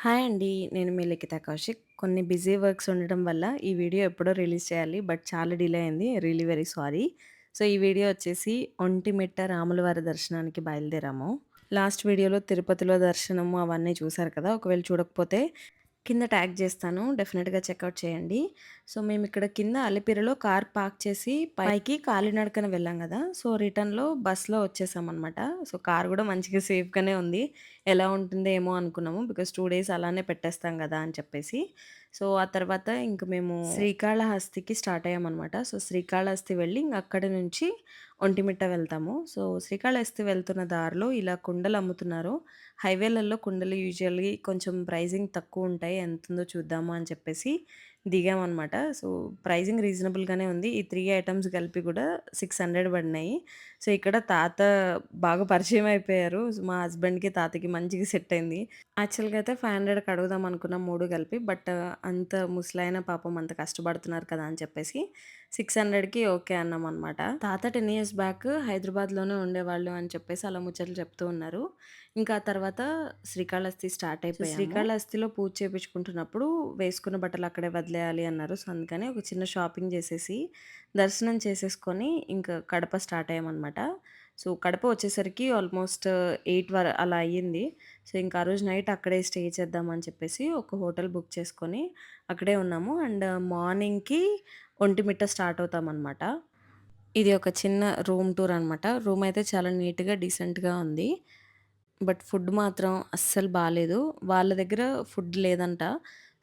Hi అండి. నేను మీ లిఖిత కౌశిక్. కొన్ని బిజీ వర్క్స్ ఉండడం వల్ల ఈ వీడియో ఎప్పుడో రిలీజ్ చేయాలి. బట్ చాలా డిలే అయింది. Really very sorry. సో, ఈ వీడియో వచ్చేసి ఒంటిమిట్ట రాములవారి దర్శనానికి బయలుదేరాము. లాస్ట్ వీడియోలో తిరుపతిలో దర్శనము అవన్నీ చూశారు కదా! ఒకవేళ చూడకపోతే కింద ట్యాగ్ చేస్తాను. డెఫినెట్‌గా చెక్అవుట్ చేయండి. సో, మేము ఇక్కడ కింద అలిపిరిలో కార్ పార్క్ చేసి పైకి కాలినడకన వెళ్ళాం కదా సో, రిటర్న్‌లో బస్‌లో వచ్చేసామనమాట. సో, కార్ కూడా మంచిగా సేఫ్‌గానే ఉంది. ఎలా ఉంటుందో ఏమో అనుకున్నాము. బికాజ్ టూ డేస్ అలానే పెట్టేస్తాం కదా అని చెప్పేసి. సో, ఆ తర్వాత ఇంక మేము శ్రీకాళహస్తికి స్టార్ట్ అయ్యామనమాట. సో, శ్రీకాళహస్తి వెళ్ళి ఇంక అక్కడి నుంచి ఒంటిమిట్ట వెళ్తాము. సో, శ్రీకాళహస్తి వెళ్తున్న దారిలో ఇలా కుండలు అమ్ముతున్నారు. హైవేలలో కుండలు యూజువల్లీ కొంచెం ప్రైజింగ్ తక్కువ ఉంటాయి. ఎంతుందో చూద్దాము అని చెప్పేసి దిగామనమాట. సో, ప్రైజింగ్ రీజనబుల్‌గానే ఉంది. ఈ 3 ఐటెమ్స్ కలిపి కూడా 600 పడినాయి. సో, ఇక్కడ తాత బాగా పరిచయం అయిపోయారు. మా హస్బెండ్‌కి, తాతకి మంచిగా సెట్ అయింది. యాక్చువల్‌గా అయితే 500కి అడుగుదాం అనుకున్నాం 3 కలిపి. బట్ అంత ముసలాయన పాపం అంత కష్టపడుతున్నారు కదా! అని చెప్పేసి 600కి ఓకే అన్నామనమాట. తాత 10 ఇయర్స్ బ్యాక్ హైదరాబాద్‌లోనే ఉండేవాళ్ళు అని చెప్పేసి అలా ముచ్చట్లు చెప్తూ ఉన్నారు. ఇంకా ఆ తర్వాత శ్రీకాళహస్తి స్టార్ట్ అయిపోయాము. శ్రీకాళహస్తిలో పూజ చేపించుకుంటున్నప్పుడు వేసుకున్న బట్టలు అక్కడే వదిలేయాలి అన్నారు. సో, అందుకని ఒక చిన్న షాపింగ్ చేసేసి, దర్శనం చేసేసుకొని ఇంకా కడప స్టార్ట్ అయ్యామనమాట. సో, కడప వచ్చేసరికి ఆల్మోస్ట్ ఎయిట్ వర అలా అయ్యింది. సో, ఇంకా ఆ రోజు నైట్ అక్కడే స్టే చేద్దామని చెప్పేసి ఒక హోటల్ బుక్ చేసుకొని అక్కడే ఉన్నాము. అండ్ మార్నింగ్‌కి ఒంటిమిట్ట స్టార్ట్ అవుతామన్నమాట ఇది ఒక చిన్న రూమ్ టూర్ అనమాట. రూమ్ అయితే చాలా నీట్‌గా, డీసెంట్‌గా ఉంది. బట్ ఫుడ్ మాత్రం అస్సలు బాగాలేదు వాళ్ళ దగ్గర ఫుడ్ లేదంట.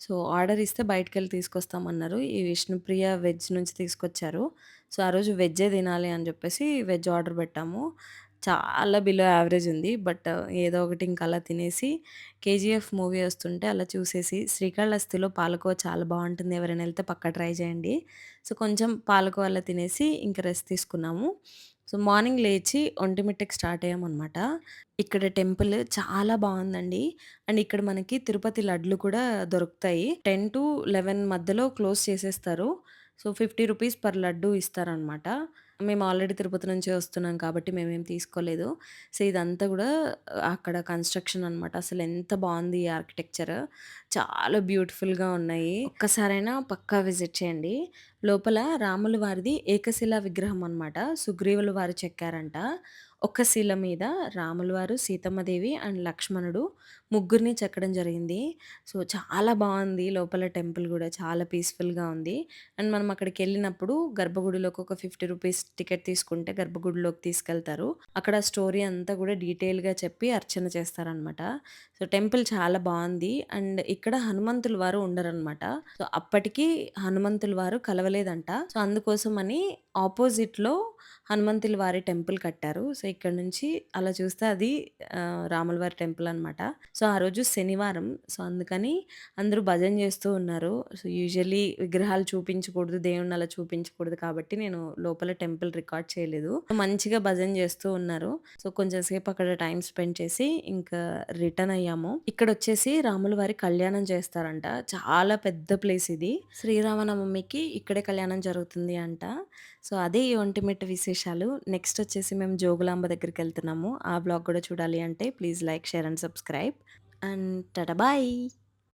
సో, ఆర్డర్ ఇస్తే బయటికెళ్ళి తీసుకొస్తామన్నారు. ఈ విష్ణుప్రియ వెజ్ నుంచి తీసుకొచ్చారు. సో, ఆ రోజు వెజ్జే తినాలి అని చెప్పేసి వెజ్ ఆర్డర్ పెట్టాము. చాలా బిలో యావరేజ్ ఉంది. బట్ ఏదో ఒకటి ఇంక అలా తినేసి 'కేజీఎఫ్' మూవీ వస్తుంటే అలా చూసేసి శ్రీకాళహస్తిలో పాలకోవా చాలా బావుంటుంది. ఎవరైనా ఎళ్తే పక్కా ట్రై చేయండి. సో, కొంచెం పాలకోవ అలా తినేసి ఇంక రెస్ట్ తీసుకున్నాము. సో, మార్నింగ్ లేచి ఒంటిమిట్టకి స్టార్ట్ అయ్యామన్నమాట ఇక్కడ టెంపుల్ చాలా బాగుందండి అండ్ ఇక్కడ మనకి తిరుపతి లడ్లు కూడా దొరుకుతాయి. 10-11 మధ్యలో క్లోజ్ చేసేస్తారు. సో, 50 రూపీస్ పర్ లడ్డు ఇస్తారనమాట. మేము ఆల్రెడీ తిరుపతి నుంచే వస్తున్నాం కాబట్టి మేమేం తీసుకోలేదు. సో, ఇదంతా కూడా అక్కడ కన్‌స్ట్రక్షన్ అనమాట. అసలు ఎంత ఈ ఆర్కిటెక్చర్. చాలా బ్యూటిఫుల్‌గా ఉన్నాయి. ఒక్కసారైనా పక్కా విజిట్ చేయండి. లోపల రాముల వారిది ఏకశిలా విగ్రహం అనమాట. సుగ్రీవుల వారు చెక్కారంట. ఒక్క శిల మీద రాముల వారు, సీతమ్మదేవి అండ్ లక్ష్మణుడు ముగ్గురిని చెక్కడం జరిగింది. సో, చాలా బాగుంది లోపల టెంపుల్ కూడా చాలా పీస్‌ఫుల్‌గా ఉంది. అండ్ మనం అక్కడికి వెళ్ళినప్పుడు గర్భగుడిలోకి ఒక 50 రూపీస్ టికెట్ తీసుకుంటే గర్భగుడిలోకి తీసుకెళ్తారు. అక్కడ స్టోరీ అంతా కూడా డీటెయిల్‌గా చెప్పి అర్చన చేస్తారనమాట. సో, టెంపుల్ చాలా బాగుంది అండ్ ఇక్కడ హనుమంతుల వారు ఉండరనమాట. సో, అప్పటికి హనుమంతుల వారు కలవలేదంట. సో, అందుకోసమని ఆపోజిట్‌లో హనుమంతుల వారి టెంపుల్ కట్టారు. సో, ఇక్కడ నుంచి అలా చూస్తే అది రాముల వారి టెంపుల్ అనమాట. సో, ఆ రోజు శనివారం. సో, అందుకని అందరూ భజన చేస్తూ ఉన్నారు. సో, యూజువల్లీ విగ్రహాలు చూపించకూడదు, దేవుణ్ణి అలా చూపించకూడదు కాబట్టి నేను లోపల టెంపుల్ రికార్డ్ చేయలేదు. మంచిగా భజన చేస్తూ ఉన్నారు. సో, కొంచెం సేపు అక్కడ టైం స్పెండ్ చేసి ఇంకా రిటర్న్ అయ్యాము. ఇక్కడొచ్చేసి రాముల వారి కళ్యాణం చేస్తారంట. చాలా పెద్ద ప్లేస్ ఇది. శ్రీరామనవమికి ఇక్కడే కళ్యాణం జరుగుతుంది అంట. సో, అదే ఈ ఒంటిమిట్ట విశేషాలు. నెక్స్ట్ వచ్చేసి మేము జోగులాంబ దగ్గరికి వెళ్తున్నాము ఆ బ్లాగ్ కూడా చూడాలి అంటే please like, share and subscribe. And tata bye.